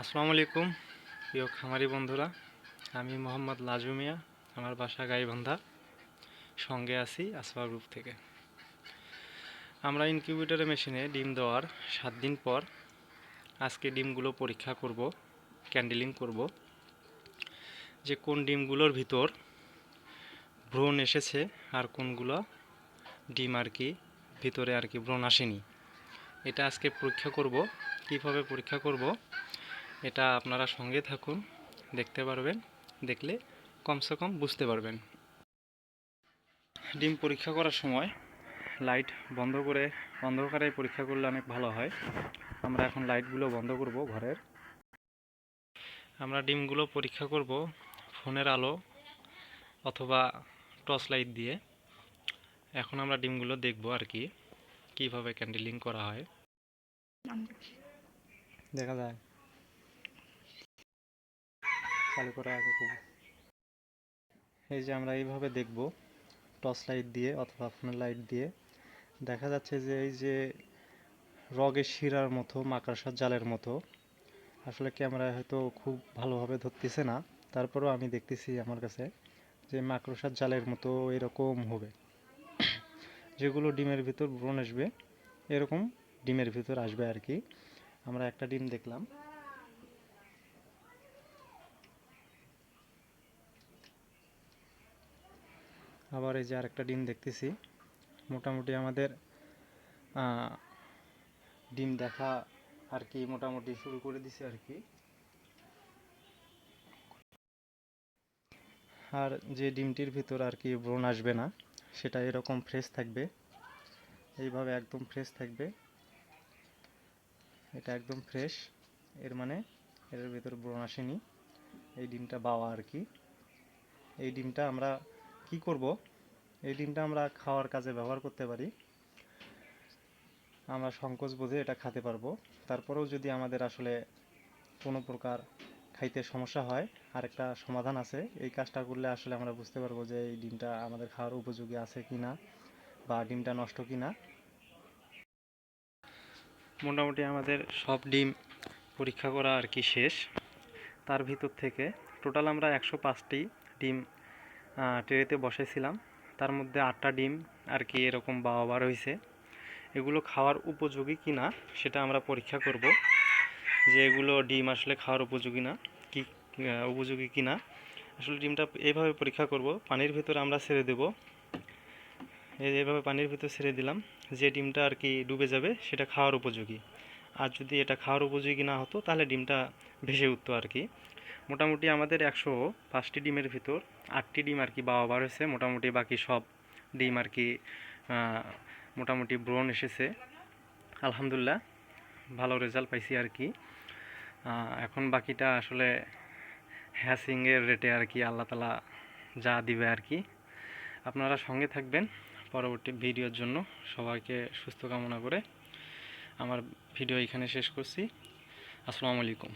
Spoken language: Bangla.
আসসালামু আলাইকুম, প্রিয় খামারি বন্ধুরা। আমি মোহাম্মদ লাজু মিয়া, আমার বাসা গাইবন্ধা। সঙ্গে আছি আসফা গ্রুপ থেকে। আমরা ইনকিউবেটর মেশিনে ডিম দেওয়ার সাত দিন পর আজকে ডিমগুলো পরীক্ষা করব, ক্যান্ডেলিং করব। যে কোন ডিমগুলোর ভিতর ব্রণ এসেছে আর কোনগুলো ডিম আর কি ভিতরে আর কি ব্রণ আসেনি, এটা আজকে পরীক্ষা করব। কীভাবে পরীক্ষা করব? এটা আপনারা সঙ্গে থাকুন, দেখতে পারবেন, দেখলে কমসে কম বুঝতে পারবেন। ডিম পরীক্ষা করার সময় লাইট বন্ধ করে, অন্ধকারে পরীক্ষা করলে অনেক ভালো হয়। আমরা এখন লাইটগুলো বন্ধ করব ঘরের। আমরা ডিমগুলো পরীক্ষা করব ফোনের আলো অথবা টর্চ লাইট দিয়ে। এখন আমরা ডিমগুলো দেখব আর কি, কীভাবে ক্যান্ডেলিং করা হয়। দেখা যায়। চালু করা আগে খুব এই যে আমরা এইভাবে দেখব, টর্চ লাইট দিয়ে অথবা ফোনের লাইট দিয়ে, দেখা যাচ্ছে যে এই যে রগের শিরার মতো, মাকড়সার জালের মতো, আসলে ক্যামেরায় হয়তো খুব ভালোভাবে ধরতেছে না। তারপরেও আমি দেখতেছি আমার কাছে যে মাকড়সার জালের মতো এরকম হবে। যেগুলো ডিমের ভিতর ব্রণ আসবে, এরকম ডিমের ভিতর আসবে আর কি। আমরা একটা ডিম দেখলাম। আবার এই যে আরেকটা ডিম দেখতেছি। মোটামুটি আমাদের ডিম দেখা আর কি মোটামুটি শুরু করে দিছে আর কি। আর যে ডিমটির ভিতর আর কি ব্রণ আসবে না, সেটা এরকম ফ্রেশ থাকবে। এইভাবে একদম ফ্রেশ থাকবে। এটা একদম ফ্রেশ এর মানে এর ভিতর ব্রণ আসেনি। এই ডিমটা বাওয়া আর কি। এই ডিমটা আমরা কি করব? এই ডিমটা আমরা খাওয়ার কাজে ব্যবহার করতে পারি। আমরা সংকোচ বোধে এটা খেতে পারব। তারপরেও যদি আমাদের আসলে কোনো প্রকার খাইতে সমস্যা হয়, আরেকটা সমাধান আছে। এই কাজটা করলে আসলে আমরা বুঝতে পারব যে এই ডিমটা আমাদের খাওয়ার উপযোগী আছে কি না বা ডিমটা নষ্ট কি না মোটামুটি আমাদের সব ডিম পরীক্ষা করা আর কি শেষ। তার ভিতর থেকে টোটাল আমরা একশো পাঁচটি ডিম ট্রেতে বসাইছিলাম তার মধ্যে আটটা ডিম আর কি এরকম বাবা বার হয়েছে এগুলো খাওয়ার উপযোগী কি না, সেটা আমরা পরীক্ষা করব। যে এগুলো ডিম আসলে খাওয়ার উপযোগী না, কি উপযোগী কি না। আসলে ডিমটা এইভাবে পরীক্ষা করব। পানির ভিতরে আমরা ছেড়ে দেব। এই এইভাবে পানির ভিতর ছেড়ে দিলাম। যে ডিমটা আর কি ডুবে যাবে, সেটা খাওয়ার উপযোগী। আর যদি এটা খাওয়ার উপযোগী না হতো, তাহলে ডিমটা ভেসে উঠতো আর কি। মোটামুটি আমাদের একশো পাঁচটি ডিমের ভিতর আটটি ডিম আর কি বাবা বার হয়েছে, মোটামুটি বাকি সব ডিম আর কি মোটামুটি ব্রণ এসেছে। আলহামদুলিল্লাহ, ভালো রেজাল্ট পাইছি আর কি। এখন বাকিটা আসলে হ্যাসিংয়ের রেটে আর কি আল্লাহ তালা যা দিবে আর কি। আপনারা সঙ্গে থাকবেন পরবর্তী ভিডিওর জন্য। সবাইকে সুস্থ কামনা করে আমার ভিডিও এখানে শেষ করছি। আসসালামু আলাইকুম।